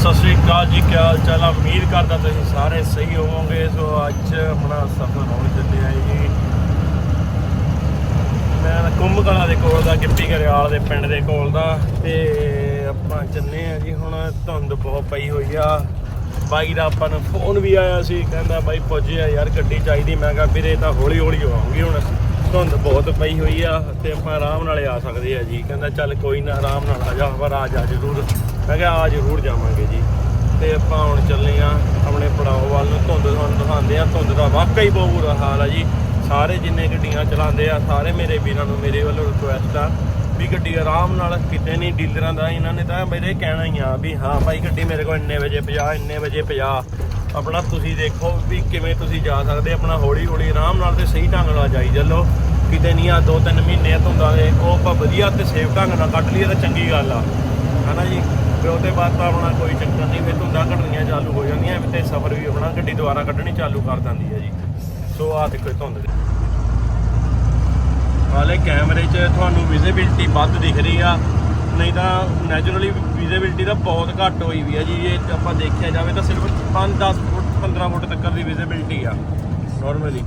ਸਤਿ ਸ਼੍ਰੀ ਅਕਾਲ ਜੀ ਕੀ ਹਾਲ ਚਾਲ ਆ? ਉਮੀਦ ਕਰਦਾ ਤੁਸੀਂ ਸਾਰੇ ਸਹੀ ਹੋਵੋਗੇ। ਸੋ ਅੱਜ ਆਪਣਾ ਸਫ਼ਰ ਹੋਣ ਚੱਲਿਆ ਜੀ। ਮੈਂ ਕੁੰਭ ਕਲਾ ਦੇ ਕੋਲ ਦਾ, ਗਿੱਪੀ ਗਰੇਵਾਲ ਦੇ ਪਿੰਡ ਦੇ ਕੋਲ ਦਾ। ਤੇ ਆਪਾਂ ਚੱਲੇ ਆ ਜੀ, ਹੁਣ ਧੁੰਦ ਬਹੁਤ ਪਈ ਹੋਈ ਆ। ਬਾਈ ਦਾ ਆਪਾਂ ਨੂੰ ਫੋਨ ਵੀ ਆਇਆ ਸੀ, ਕਹਿੰਦਾ ਬਾਈ ਪੁੱਜਿਆ ਯਾਰ, ਗੱਡੀ ਚਾਹੀਦੀ। ਮੈਂ ਕਿਹਾ ਵੀਰੇ ਤਾਂ ਹੌਲੀ ਹੌਲੀ ਆਉਂਗੀ ਹੁਣ। ਧੁੰਦ ਬਹੁਤ ਪਈ ਹੋਈ ਆ, ਤੇ ਆਪਾਂ ਆਰਾਮ ਨਾਲ ਆ ਸਕਦੇ ਆ ਜੀ। ਕਹਿੰਦਾ ਚੱਲ ਕੋਈ ਨਾ, ਆਰਾਮ ਨਾਲ ਆ ਜਾ ਪਰ ਆ ਜਾ ਜ਼ਰੂਰ। ਮੈਂ ਕਿਹਾ, ਆ ਜ਼ਰੂਰ ਜਾਵਾਂਗੇ ਜੀ। ਤੇ ਆਪਾਂ ਹੁਣ ਚੱਲੇ ਆ ਆਪਣੇ ਪੜਾਓ ਵੱਲ ਨੂੰ। ਧੁੰਦ ਤੁਹਾਨੂੰ ਦਿਖਾਉਂਦੇ ਆ। ਧੁੰਦ ਦਾ ਵਾਕਈ ਬਹੁਤ ਬੁਰਾ ਹਾਲ ਆ ਜੀ। ਸਾਰੇ ਜਿੰਨੇ ਗੱਡੀਆਂ ਚਲਾਉਂਦੇ ਆ, ਸਾਰੇ ਮੇਰੇ ਵੀਰਾਂ ਨੂੰ ਮੇਰੇ ਵੱਲੋਂ ਰਿਕੁਐਸਟ ਆ ਵੀ ਗੱਡੀ ਆਰਾਮ ਨਾਲ ਕਿਤੇ ਨਹੀਂ, ਡੀਲਰਾਂ ਦਾ ਇਹਨਾਂ ਨੇ ਤਾਂ ਮੇਰੇ ਕਹਿਣਾ ਹੀ ਆ ਵੀ, ਹਾਂ ਭਾਈ, ਗੱਡੀ ਮੇਰੇ ਕੋਲ ਇੰਨੇ ਵਜੇ 50 ਇੰਨੇ ਵਜੇ 50 ਆਪਣਾ ਤੁਸੀਂ ਦੇਖੋ ਵੀ ਕਿਵੇਂ ਤੁਸੀਂ ਜਾ ਸਕਦੇ, ਆਪਣਾ ਹੌਲੀ ਹੌਲੀ ਆਰਾਮ ਨਾਲ ਤੇ ਸਹੀ ਢੰਗ ਨਾਲ ਜਾਈ ਚੱਲੋ। ਕਿਤੇ ਨਹੀਂ ਆ, ਦੋ ਤਿੰਨ ਮਹੀਨੇ ਧੁੰਦਾਂ ਦੇ, ਉਹ ਆਪਾਂ ਵਧੀਆ ਤੇ ਸੇਫ ਢੰਗ ਨਾਲ ਕੱਢ ਲਈਏ ਤਾਂ ਚੰਗੀ ਗੱਲ ਆ। ਹਨਾ ਜੀ? ਤੇ ਉਹਦੇ ਬਾਅਦ ਤਾਂ ਆਪਣਾ ਕੋਈ ਚੱਕਰ ਨਹੀਂ ਫਿਰ ਧੁੰਦਾਂ ਘਟਣੀਆਂ ਚਾਲੂ ਹੋ ਜਾਂਦੀਆਂ ਤੇ ਸਫ਼ਰ ਵੀ ਆਪਣਾ ਗੱਡੀ ਦੁਬਾਰਾ ਕੱਢਣੀ ਚਾਲੂ ਕਰ ਦਿੰਦੀ ਹੈ ਜੀ। ਸੋ ਆ ਦੇਖੋ ਧੁੰਦ। ਹਾਲੇ ਕੈਮਰੇ 'ਚ ਤੁਹਾਨੂੰ ਵਿਜ਼ਿਬਿਲਟੀ ਵੱਧ ਦਿਖ ਰਹੀ ਆ। ਨਹੀਂ ਤਾਂ ਨੈਚੁਰਲੀ ਵਿਜ਼ਿਬਿਲਟੀ ਤਾਂ ਬਹੁਤ ਘੱਟ ਹੋਈ ਵੀ ਆ ਜੀ। ਇਹ ਆਪਾਂ ਦੇਖਿਆ ਜਾਵੇ ਤਾਂ ਸਿਰਫ 5 10 ਫੁੱਟ 15 ਫੁੱਟ ਤੱਕ ਦੀ ਵਿਜ਼ਿਬਿਲਟੀ ਆ। ਨਾਰਮਲੀ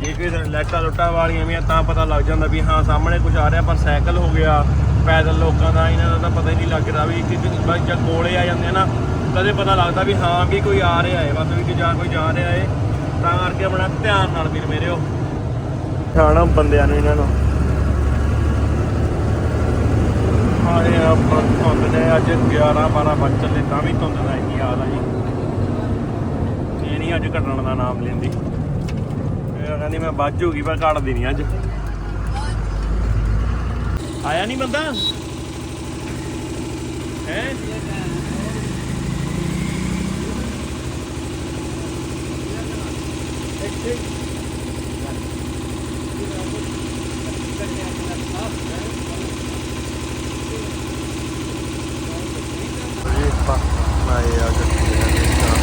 ਜੇ ਕੋਈ ਲਾਈਟਾਂ ਲੁੱਟਾ ਵਾਲੀਆਂ ਵੀ ਆ ਤਾਂ ਪਤਾ ਲੱਗ ਜਾਂਦਾ ਵੀ ਹਾਂ, ਸਾਹਮਣੇ ਕੁਝ ਆ ਰਿਹਾ, ਪਰ ਸਾਈਕਲ ਹੋ ਗਿਆ। ਪੈਦਲ ਲੋਕਾਂ ਦਾ ਇਹਨਾਂ ਦਾ ਤਾਂ ਪਤਾ ਹੀ ਨਹੀਂ ਲੱਗਦਾ ਵੀ ਕਿ ਜਦ ਕੋਲੇ ਆ ਜਾਂਦੇ ਆ ਨਾ ਕਦੇ ਪਤਾ ਲੱਗਦਾ ਵੀ ਹਾਂ ਵੀ ਕੋਈ ਆ ਰਿਹਾ ਹੈ ਬਸ ਵੀ ਕਿ ਜਾਂ ਕੋਈ ਜਾ ਰਿਹਾ ਹੈ। ਤਾਂ ਕਰਕੇ ਆਪਣਾ ਧਿਆਨ ਨਾਲ ਵੀਰ ਮੇਰਿਓ ਖਾਣਾ ਬੰਦਿਆਂ ਨੂੰ ਇਹਨਾਂ ਨੂੰ। ਹਾਏ ਆਪਾਂ ਧੁੰਦ ਨੇ ਅੱਜ 11 12 ਵੱਜ ਚੱਲੇ ਤਾਂ ਵੀ ਧੁੰਦ ਦਾ ਇਹੀ ਹਾਲ ਆ ਜੀ। ਇਹ ਨਹੀਂ ਅੱਜ ਘਟਣ ਦਾ ਨਾਮ ਲੈਂਦੀ। ਇਹ ਕਹਿੰਦੀ ਮੈਂ ਵੱਜ ਜੂਗੀ ਪਰ ਘਟਦੀ ਨਹੀਂ ਅੱਜ। ਆਇਆ ਨਹੀਂ ਬੰਦਾ? ਹੈ? ਇਹ ਪਾ ਨਾ ਇਹ ਆ ਗੱਡੀ ਹੈ ਦੇਖਾ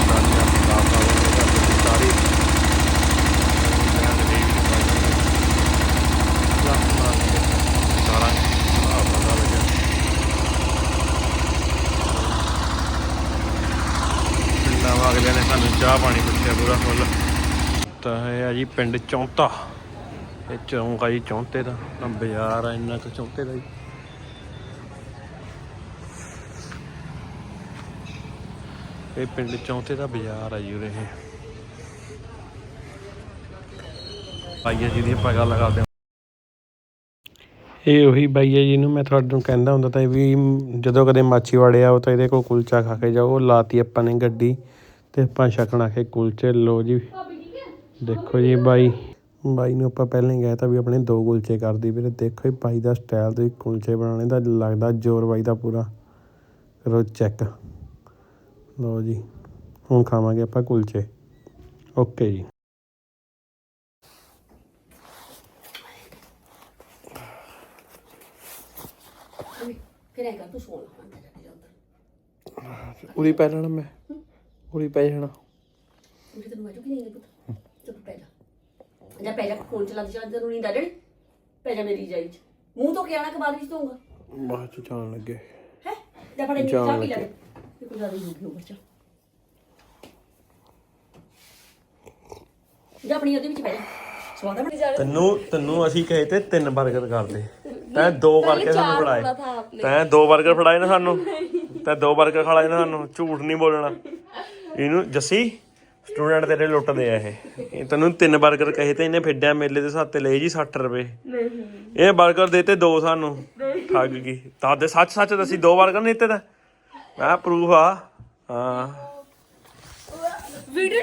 ਸਾਰੀਆਂ ਲਾਪਾ ਵਗੈਰਾ ਸਾਰੀ ਸਾਰਾ ਆ ਪਤਾ ਲੱਗਿਆ ਪਿੰਡਾਂ ਵਾਗਲੇ ਨੇ ਸਾਨੂੰ ਚਾਹ ਪਾਣੀ ਪੁੱਛਿਆ ਪੂਰਾ ਫੁੱਲ। ਤਾਂ ਇਹ ਆ ਜੀ ਪਿੰਡ ਚੌਂਤਾ। ਇਹ ਚੌਂਕ ਆ ਜੀ, ਚੌਂਤੇ ਦਾ। ਤਾਂ ਬਾਜ਼ਾਰ ਆ ਇੰਨਾ ਕੁ ਚੌਂਤੇ ਦਾ ਜੀ। ਇਹ ਪਿੰਡ ਚੌਂਤੇ ਦਾ ਬਾਜ਼ਾਰ ਆ ਜੀ ਉਰੇ ਇਹ। ਭਾਈਆ ਜੀ ਦੀ ਪਗਾ ਲਗਾਦੇ ਇਹ ਉਹੀ ਬਾਈਆ ਜੀ ਨੂੰ ਮੈਂ ਤੁਹਾਡੇ ਨੂੰ ਕਹਿੰਦਾ ਹੁੰਦਾ ਤਾਂ ਵੀ ਜਦੋਂ ਕਦੇ ਮਾਚੀਵਾੜੇ ਆਓ ਤਾਂ ਇਹਦੇ ਕੋਲ ਕੁਲਚਾ ਖਾ ਕੇ ਜਾਓ। ਉਹ ਲਾਤੀ ਆਪਾਂ ਨੇ ਗੱਡੀ। ਤੇ ਆਪਾਂ ਛਕਣਾ ਕੇ ਕੁਲਚੇ ਲੋ ਜੀ। ਦੇਖੋ ਜੀ ਬਾਈ। ਬਾਈ ਨੂੰ ਆਪਾਂ ਪਹਿਲਾਂ ਹੀ ਕਹਿ ਤਾ ਵੀ ਆਪਣੇ ਦੋ ਕੁਲਚੇ ਕਰਦੀ ਵੀਰੇ। ਦੇਖੋ ਇਹ ਬਾਈ ਦਾ ਸਟਾਈਲ ਤੇ ਕੁਲਚੇ ਬਣਾਉਣੇ ਦਾ ਲੱਗਦਾ ਜ਼ੋਰ ਬਾਈ ਦਾ ਪੂਰਾ। ਕਰੋ ਚੈੱਕ ਲੋ ਜੀ ਹੁਣ ਖਾਵਾਂਗੇ ਆਪਾਂ ਕੁਲਚੇ। ਓਕੇ ਜੀ। ਫਿਰ ਹੈਗਾ ਤੂੰ ਸੋਣਾ ਉਰੀ ਪੈ ਲੈਣਾ ਮੈਂ। ਉਰੀ ਪੈ ਜਾਣਾ। ਮੈਂ ਤੈਨੂੰ ਮਾਜੂ ਕਿ ਨਹੀਂ ਪੁੱਤ। ਚੁੱਪ ਪੈ ਜਾ। ਜਾ ਪੈ ਚਲਾ ਦੇ ਚਲਾ ਜ਼ਰੂਰੀ ਡਾਡੜ ਪੈ ਮੇਰੀ ਜਾਈ ਚ। ਮੂੰਹ ਤੋਂ ਕਿਆਣਾ ਕਿ ਬਾਅਦ ਵਿੱਚ ਧੋਊਗਾ? ਬਾਅਦ ਚ ਜਾਣ ਲੱਗੇ। ਹੈ? ਜਾ ਆਪਣੀ ਉਹਦੇ ਵਿੱਚ ਪੈ ਜਾ। ਸਵਾਦ ਬਣ ਜਾ ਤੈਨੂੰ ਤੈਨੂੰ ਅਸੀਂ ਕਹੇ ਤੇ ਤਿੰਨ 버ਗਰ ਕਰਦੇ ਤੈਂ ਦੋ 버ਗਰ ਸਾਨੂੰ ਫੜਾਏ। ਤੈਂ ਦੋ 버ਗਰ ਫੜਾਏ ਨਾ ਸਾਨੂੰ। ਦੋ 버ਗਰ ਖਾ ਲਏ ਸਾਨੂੰ। ਝੂਠ ਨਹੀਂ ਬੋਲਣਾ। ਇਹਨੂੰ ਜੱਸੀ ਸਟੂਡੈਂਟ ਤੇਰੇ ਲੁੱਟਦੇ ਆ ਇਹ। ਤੈਨੂੰ ਤਿੰਨ 버ਗਰ ਕਹੇ ਤੇ ਇਹਨੇ ਫਿੱਡਿਆ ਮੇਲੇ ਦੇ ਸਾਤੇ ਲਏ ਜੀ 60 ਰੁਪਏ। ਨਹੀਂ। ਇਹ 버ਗਰ ਦੇਤੇ ਦੋ ਸਾਨੂੰ। ਠੱਗ ਗਈ। ਤਾਂ ਦੇ ਸੱਚ ਸੱਚ ਦੱਸੀ ਦੋ 버ਗਰ ਨਹੀਂ ਦਿੱਤੇ ਤਾਂ। ਮੈਂ ਪ੍ਰੂਫ ਆ। ਹਾਂ। ਵੀਡੀਓ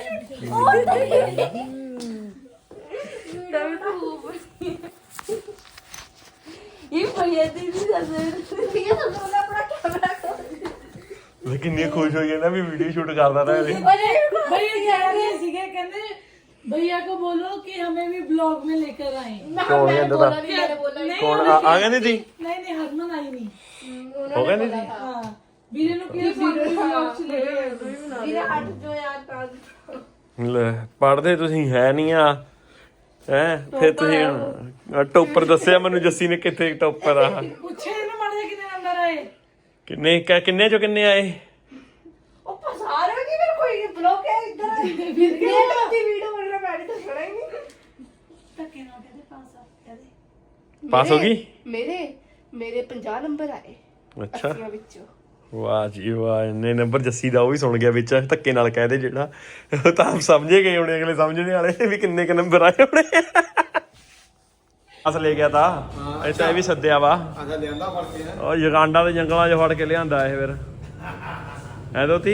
ਇਹ ਦੀ ਦੀ ਇਹ ਤਾਂ ਦੋਨਾਂ ਆਪਣਾ ਕੈਮਰਾ ਲੇਕਿਨ ਇਹ ਖੁਸ਼ ਹੋਈ ਹੈ ਨਾ ਵੀ ਵੀਡੀਓ ਸ਼ੂਟ ਕਰਦਾ ਨਾ ਇਹ अरे भैया कह रहे सीखे कहते भैया को बोलो कि हमें भी ब्लॉग में लेकर आए ਕੌਣ ਹੈ ਇਹਦਾ नहीं ਕੌਣ ਆ ਆ ਗਏ ਨਹੀਂ ਸੀ नहीं नहीं हरमन आई नहीं ਹੋ ਗਏ ਨਹੀਂ ਸੀ हाँ ਵੀਰੇ ਨੂੰ ਕਿਹਾ ਸਾਨੂੰ ਵੀ vlog ਚ ਲੈ ਕੇ ਆਓ। ਲੈ ਪੜਦੇ ਤੁਸੀਂ ਹੈ ਨਹੀਂ ਆ ਹੈ ਫਿਰ ਤੁਸੀਂ ਹੁਣ- ਆਹ ਟੋਪਰ ਦੱਸਿਆ ਮੈਨੂੰ ਜੱਸੀ ਨੇ ਕਿੱਥੇ ਟੋਪਰ ਆ ਪੁੱਛੇ ਇਹਨੂੰ ਮਾੜੇ ਜਿਹੇ ਕਿੰਨੇ ਕਿੰਨੇ ਕ- ਕਿੰਨੇ ਚੋਂ ਕਿੰਨੇ ਆਏ? ਉਹ ਫਸਾ ਰਹੇ ਜੀ ਫਿਰ ਕੋਈ ਬਲੌਕ ਹੈ ਇੱਧਰ। ਫਿਰ ਕਿਉਂ ਕਰਦੀ ਵੀਡੀਓ ਬਣਾ ਮੈਂ ਤਾਂ ਸੁਣਾ ਹੀ ਨਹੀਂ। ਧੱਕੇ ਨਾਲ ਕਹਦੇ ਪਾਸ ਆ ਕਹਦੇ। ਪਾਸ ਹੋ ਮੇਰੇ- ਗਈ? ਮੇਰੇ ਮੇਰੇ 50 ਨੰਬਰ ਆਏ ਅੱਛਾ। ਵਿੱਚੋਂ। ਵਾਹ ਜੀ ਵਾਹ ਇੰਨੇ ਨੰਬਰ ਜੱਸੀ ਦਾ ਉਹ ਵੀ ਸੁਣ ਗਿਆ ਵਿੱਚ ਧੱਕੇ ਨਾਲ ਕਹਦੇ ਜਿਹੜਾ। ਉਹ ਤਾਂ ਆਪ ਸਮਝੇ ਗਏ ਹੋਣੇ ਅਗਲੇ ਸਮਝਣੇ ਵਾਲੇ ਵੀ ਕਿੰਨੇ ਕ ਨੰਬਰ ਆਏ ਹੋਣੇ। ਅਸ ਲੈ ਗਿਆ ਤਾਂ। ਇਹ ਤਾਂ ਇਹ ਵੀ ਸੱਦਿਆ ਵਾ। ਆਂਦਾ ਲਿਆਂਦਾ ਫੜ ਕੇ ਉਹ ਯਗਾਂਡਾ ਦੇ ਜੰਗਲਾਂ 'ਚ ਫੜ ਕੇ ਲਿਆਂਦਾ ਇਹ ਫਿਰ। ਐ ਦੋਤੀ?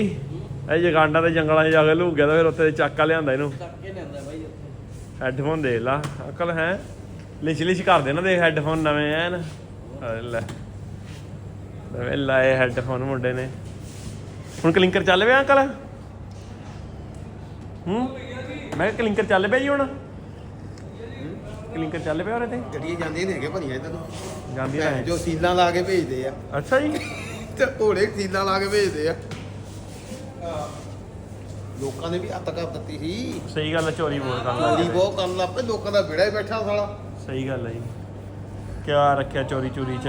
ਇਹ ਯਗਾਂਡਾ ਦੇ ਜੰਗਲਾਂ 'ਚ ਜਾ ਕੇ ਲੁਕ ਗਿਆ ਤਾਂ ਫਿਰ ਉੱਥੇ ਚੱਕਾ ਲਿਆਂਦਾ ਇਹਨੂੰ। ਹੈੱਡਫੋਨ ਦੇ ਲਾ। ਅਕਲ ਹੈ। ਲਿਸ਼ ਲਿਸ਼ ਕਰਦੇ ਨਾ ਦੇਖ ਹੈੱਡਫੋਨ ਨਵੇਂ ਐਨ। ਲੈ। ਨਵੇਂ ਲਾਏ ਹੈੱਡਫੋਨ ਮੁੰਡੇ ਨੇ। ਹੁਣ ਕਲਿੰਕਰ ਚੱਲ ਪਿਆ ਅੰਕਲ? ਹੂੰ? ਮੈਂ ਕਿਹਾ ਕਲਿੰਕਰ ਚੱਲ ਪਿਆ ਜੀ ਹੁਣ। ਕਲਿੰਕਰ ਚੱਲ ਪਿਆ ਉਹਦੇ ਤੇ? ਗੱਡੀਆਂ ਜਾਂਦੀਆਂ ਨੇ ਹੈਗੇ ਭਣੀਆਂ ਇੱਧਰ ਨੂੰ ਜਾਂਦੀ ਤਾਂ ਹੈ। ਜੋ ਸੀਲਾਂ ਲਾ ਕੇ ਭੇਜਦੇ ਆ। ਅੱਛਾ ਜੀ। ਤੇ ਘੋੜੇ ਸੀਲਾਂ ਲਾ ਕੇ ਭੇਜਦੇ ਆ। ਲੋਕਾਂ ਨੇ ਵੀ ਹੱਥ ਕਰ ਦਿੱਤੀ ਸੀ। ਸਹੀ ਗੱਲ ਹੈ ਚੋਰੀ ਬਹੁਤ ਕਰਨ ਲੱਗ ਬਹੁਤ ਕਰਨ ਲੱਗ ਪਏ ਲੋਕਾਂ ਦਾ ਵਿੜਾ ਹੀ ਬੈਠਾ ਸਾਲਾ। ਸਹੀ ਗੱਲ ਹੈ ਜੀ। ਕਿਆ ਰੱਖਿਆ ਚੋਰੀ ਚੋਰੀ ਚ।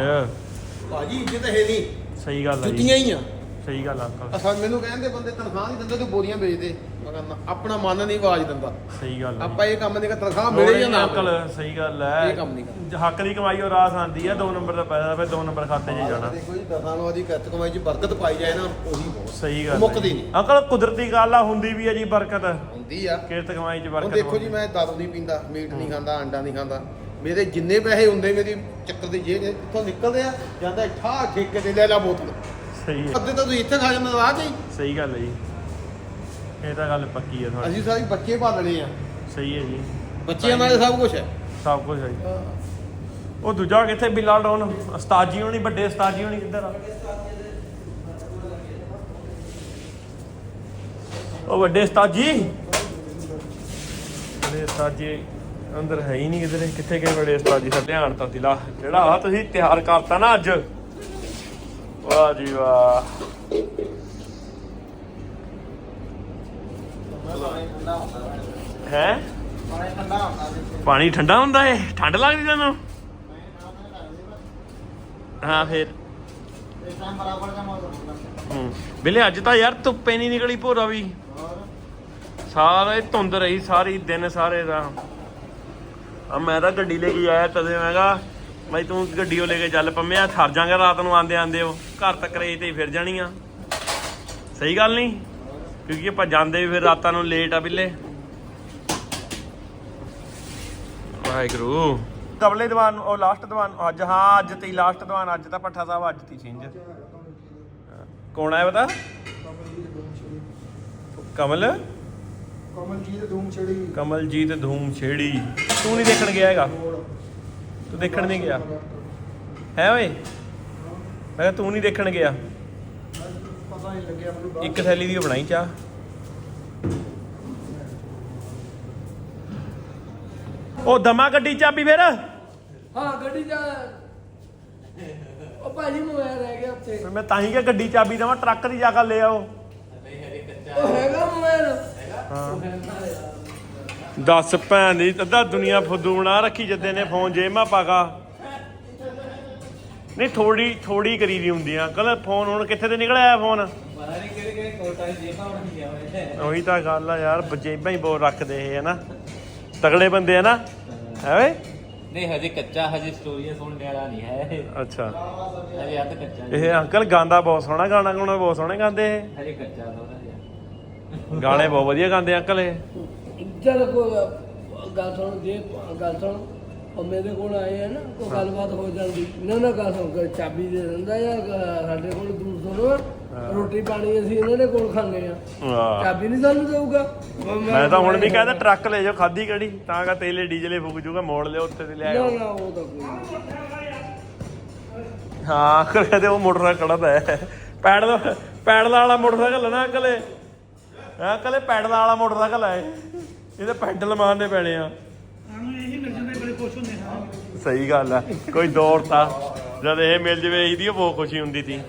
ਭਾਜੀ ਇੱਜ਼ਤ ਹੈ ਨਹੀਂ। ਸਹੀ ਗੱਲ ਹੈ ਜੀ। ਜੁੱਤੀਆਂ ਹੀ ਆ। ਸਹੀ ਗੱਲ ਆ ਅੰਕਲ। ਅਸਾਂ ਮੈਨੂੰ ਕਹਿੰਦੇ ਬੰਦੇ ਤਨਖਾਹ ਨਹੀਂ ਦਿੰਦੇ ਤੂੰ ਬੋਰੀਆਂ ਵੇਚਦੇ। ਮੈਂ ਕਹਿੰਦਾ ਆਪਣਾ ਮਨ ਨਹੀਂ ਆਵਾਜ਼ ਦਿੰਦਾ। ਸਹੀ ਗੱਲ ਹੈ ਆਪਾਂ ਇਹ ਕੰਮ ਨਹੀਂ ਕਰ ਤਨਖਾਹ ਮਿਲੇ ਜਾਂ ਨਾ ਅੰਕਲ। ਸਹੀ ਗੱਲ ਇਹ ਕੰਮ ਨਹੀਂ ਹੈ ਹੱਕ ਦੀ ਕਮਾਈ ਉਹ ਰਾਸ ਆਂਦੀ ਹੈ 2 ਨੰਬਰ ਦਾ ਪੈਸਾ ਫਿਰ 2 ਨੰਬਰ ਖਾਤੇ 'ਚ ਜਾਣਾ। ਦੇਖੋ ਜੀ ਦਸਾਂ ਨੂੰ ਆਦੀ ਕੱਤ ਕਮਾਈ ਚ ਬਰਕਤ ਪਾਈ ਜਾਏ ਨਾ ਉਹੀ ਬਹੁਤ। ਸਹੀ ਗੱਲ ਹੈ ਮੁੱਕਦੀ ਜੀ। ਨਹੀਂ। ਅੰਕਲ ਕੁਦਰਤੀ ਗੱਲ ਆ ਹੁੰਦੀ ਵੀ ਹੈ ਜੀ ਬਰਕਤ। ਹੁੰਦੀ ਆ। ਕਿਰਤ ਕਮਾਈ 'ਚ ਬਰਕਤ ਦੇਖੋ ਜੀ ਮੈਂ ਦਾਰੂ ਨਹੀਂ ਪੀਂਦਾ ਮੀਟ ਨਹੀਂ ਖਾਂਦਾ ਅੰਡਾ ਨਹੀਂ ਖਾਂਦਾ। ਮੇਰੇ ਜਿੰਨੇ ਪੈਸੇ ਹੁੰਦੇ ਮੇਰੀ ਚੱਕਰ ਦੀ ਜੇਬ ਇੱਥੋਂ ਨਿਕਲਦੇ ਆ ਜਾਂਦਾ ਠਾ ਠੇਕੇ ਤੇ ਲੈ ਲਾ ਬੋਤਲ। ਸਹੀ ਹੈ। ਅੱਧੇ ਤਾਂ ਤੁਸੀਂ ਇੱਥੇ ਖਾ ਜਾਂਦੇ ਰਾਹ 'ਚ ਹੀ ਸਹੀ ਗੱਲ ਹੈ ਜੀ। ਇਹ ਤਾਂ ਗੱਲ ਪੱਕੀ ਹੈ ਤੁਹਾਡੀ। ਅਸੀਂ ਸਾਰੇ ਬੱਚੇ ਪਾਲਣੇ ਆ। ਸਹੀ ਹੈ ਜੀ। ਬੱਚਿਆਂ ਨਾਲ ਸਭ ਕੁਝ ਹੈ। ਸਭ ਕੁਝ ਹੈ ਜੀ। ਉਹ ਦੂਜਾ ਕਿੱਥੇ ਬਿੱਲਾ ਡਾਉਨ ਉਸਤਾਦ ਜੀ ਹੋਣੀ ਵੱਡੇ ਉਸਤਾਦ ਜੀ ਹੋਣੀ ਕਿੱਧਰ ਆ? ਉਹ ਵੱਡੇ ਉਸਤਾਦ ਜੀ। ਵੱਡੇ ਉਸਤਾਦ ਜੀ ਅੰਦਰ ਹੈ ਹੀ ਨਹੀਂ ਕਿਧਰੇ। ਕਿੱਥੇ ਗਏ ਵੱਡੇ ਉਸਤਾਦ ਜੀ? ਦਾ ਧਿਆਨ ਤਾਂ ਦਿਲਾ ਜਿਹੜਾ ਆ ਤੁਸੀਂ ਤਿਆਰ ਕਰਤਾ ਨਾ ਅੱਜ। ਵਾਹ ਜੀ ਵਾਹ। ਹੈ? ਪਾਣੀ ਠੰਡਾ ਹੁੰਦਾ ਏ ਠੰਡ ਲੱਗਦੀ ਤੁਹਾਨੂੰ? ਹਾਂ, ਫਿਰ। ਹੂੰ। ਬਿਲੇ, ਅੱਜ ਤਾਂ ਯਾਰ ਧੁੱਪੇ ਨਹੀਂ ਨਿਕਲੀ ਭੋਰਾ ਵੀ। ਸਾਰੇ ਧੁੰਦ ਰਹੀ ਸਾਰੀ, ਦਿਨ ਸਾਰੇ ਦਾ ਆ ਮੈਂ ਤਾਂ ਗੱਡੀ ਲੈ ਕੇ ਆਇਆ ਤਦੇ, ਮੈਂ ਕਿਹਾ ਬਾਈ ਤੂੰ ਗੱਡੀਓ ਲੈ ਕੇ ਚੱਲ ਪੰਮਿਆ ਥਰ ਜਾਾਂਗੇ ਰਾਤ ਨੂੰ ਆਂਦੇ ਆਂਦੇ ਉਹ। ਘਰ ਤੱਕ ਰਹੀ ਤੇ ਹੀ ਫਿਰ ਜਾਣੀਆਂ ਸਹੀ ਗੱਲ ਨਹੀਂ? ਕਿਉਂਕਿ ਆਪਾਂ ਜਾਂਦੇ ਵੀ ਫਿਰ ਰਾਤਾਂ ਨੂੰ ਲੇਟ ਆ ਬਿੱਲੇ। ਵਾਹਿਗੁਰੂ। ਕਬਲੇ ਦੀਵਾਨ ਉਹ ਲਾਸਟ ਦੀਵਾਨ ਅੱਜ ਹਾਂ ਅੱਜ ਤੀ ਲਾਸਟ ਦੀਵਾਨ ਅੱਜ ਤਾਂ ਪੱਠਾ ਸਾਹਿਬ ਅੱਜ ਤੀ ਛਿੰਝ। ਕੌਣ ਆਇਆ ਬਤਾ ਕਮਲ? ਕਮਲਜੀਤ ਧੂਮ ਛੜੀ। ਕਮਲਜੀਤ ਧੂਮ ਛੇੜੀ। ਤੂੰ ਨਹੀਂ ਦੇਖਣ ਗਿਆ ਹੈਗਾ? ਤੂੰ ਦੇਖਣ ਨਹੀਂ ਗਿਆ? ਹੈ ਓਏ? ਮੈਂ ਕਿਹਾ ਤੂੰ ਨਹੀਂ ਦੇਖਣ ਗਿਆ। ਪਤਾ ਨਹੀਂ ਲੱਗਿਆ ਮੈਨੂੰ ਇੱਕ ਥੈਲੀ ਦੀ ਬਣਾਈ ਚਾਹ। ਉਹ ਦਮਾ ਗੱਡੀ ਚਾਬੀ ਫਿਰ? ਹਾਂ ਗੱਡੀ ਜਾ ਉਹ ਭਾਜੀ ਮੋਬਾਈਲ ਰਹਿ ਗਿਆ ਉੱਥੇ। ਫਿਰ ਮੈਂ ਤਾਂ ਹੀ ਕਿ ਗੱਡੀ ਚਾਬੀ ਦੇਵਾਂ ਟਰੱਕ ਦੀ ਜਾ ਕੇ ਲੈ ਆਓ। ਉਹ ਹੈਗਾ ਮੋਬਾਈਲ ਦੱਸ ਭੈਣ ਦੀ ਅੱਧਾ ਦੁਨੀਆ ਫੁੱਦੂ ਬਣਾ ਰੱਖੀ ਜੱਦੇ ਨੇ ਫੋਨ ਜੇਮਾ ਪਾਗਾ। ਨਹੀਂ ਥੋੜੀ ਥੋੜੀ ਕਰੀ ਦੀ ਹੁੰਦੀ ਆ। ਕੱਲ ਫੋਨ ਹੁਣ ਕਿੱਥੇ ਤੇ ਨਿਕਲਿਆ ਫੋਨ? ਉਹੀ ਤਾਂ ਗੱਲ ਆ ਯਾਰ ਬਜੇਬਾਂ ਹੀ ਬਹੁਤ ਰੱਖਦੇ ਇਹ ਹਨਾ? ਤਗੜੇ ਬੰਦੇ ਆ ਨਾ? ਹੈ ਵੇ? ਨਹੀਂ ਹਜੇ ਕੱਚਾ ਹਜੇ ਸਟੋਰੀਆਂ ਸੁਣਨ ਵਾਲਾ ਨਹੀਂ ਹੈ। ਅੱਛਾ। ਹਜੇ ਅੱਧ ਕੱਚਾ ਇਹ ਅੰਕਲ ਗਾਉਂਦਾ ਬਹੁਤ ਸੋਹਣਾ ਗਾਣਾ ਗਾਉਣਾ ਬਹੁਤ ਸੋਹਣੇ ਗਾਉਂਦੇ ਇਹ। ਹਜੇ ਕੱਚਾ ਥੋੜਾ ਜਿਹਾ। ਗਾਣੇ ਬਹੁਤ ਵਧੀਆ ਗਾਉਂਦੇ ਅੰਕਲ ਇਹ। ਜਦ ਕੋ ਗੱਲ ਸੁਣ ਜੇ ਗੱਲ ਸੁਣ ਉਹ ਮੇਰੇ ਕੋਲ ਆਏ ਆ ਨਾ ਕੋਈ ਗੱਲਬਾਤ ਹੋ ਜਾਂਦੀ। ਨਾ ਨਾ ਗੱਲ ਸੁਣ ਕੇ ਚਾਬੀ ਦੇ ਦਿੰਦਾ ਗ- ਸਾਡੇ ਕੋਲ ਦੂਰ ਸੁਣੋ ਰੋਟੀ ਪਾਣੀ ਅਸੀਂ ਇਹਨਾਂ ਦੇ ਕੋਲ ਖਾਂਦੇ ਆ। ਚਾਬੀ ਨਹੀਂ ਸਾਨੂੰ ਦੇਊਗਾ। ਮੈਂ ਤਾਂ ਹੁਣ ਵੀ ਕਹਿੰਦਾ ਟਰੱਕ ਲੈ ਜਾਓ ਖਾਦੀ ਕਿਹੜੀ? ਤਾਂ ਕਾ ਤੇਲੇ ਡੀਜ਼ਲੇ ਫੂਕ ਜੂਗਾ ਮੋੜ ਲਿਓ ਉੱਤੇ ਤੇ ਲੈ ਨਾ ਨਾ ਉਹ ਤਾਂ ਕੋਈ ਨਹੀਂ। ਹਾਂ ਕਹਿੰਦੇ ਉਹ ਮੋਟਰਸਾਈਕਲ ਖੜਾ ਹੈ। ਪੈਡਲ ਪੈਡਲ ਵਾਲਾ ਮੋਟਰਸਾਈਕਲ ਨਾ ਅੰਕਲੇ ਹਾਂ ਅੰਕਲੇ ਪੈਡਲ ਵਾਲਾ ਮੋਟਰਸਾਈਕਲ ਹੈ। ਇਹਦੇ ਪੈਡਲ ਮਾਰਨੇ ਪੈਣੇ ਆ। ਸਹੀ ਗੱਲ ਆ ਕੋਈ ਦੌੜਤਾ ਜਦ ਇਹ ਮਿਲ ਜਵੇ ਇਹਦੀ ਬਹੁਤ ਖੁਸ਼ੀ ਹੁੰਦੀ ਸੀ।